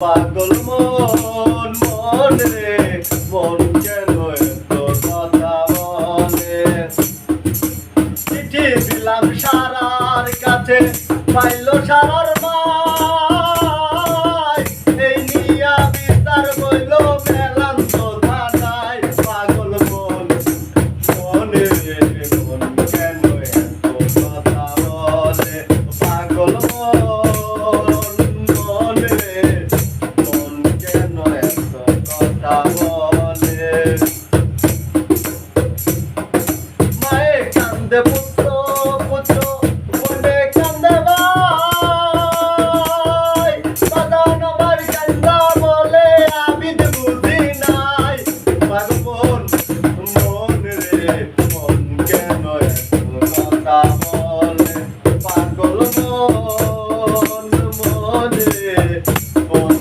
পাগল মন মন রে, মন কেন এত কথা বলে? চিঠি দিলাম সারার কাছে, পাইল সারার মা এই নিয়া বিস্তার কান্দে পুত্র পুত্র বনে কান্দে ভাই। বাদান আমার কান্দা বলে আমি বুঝি নাই। পাগবন মন রে, মন কেন কথা বলে? পাগল মন মন রে, মন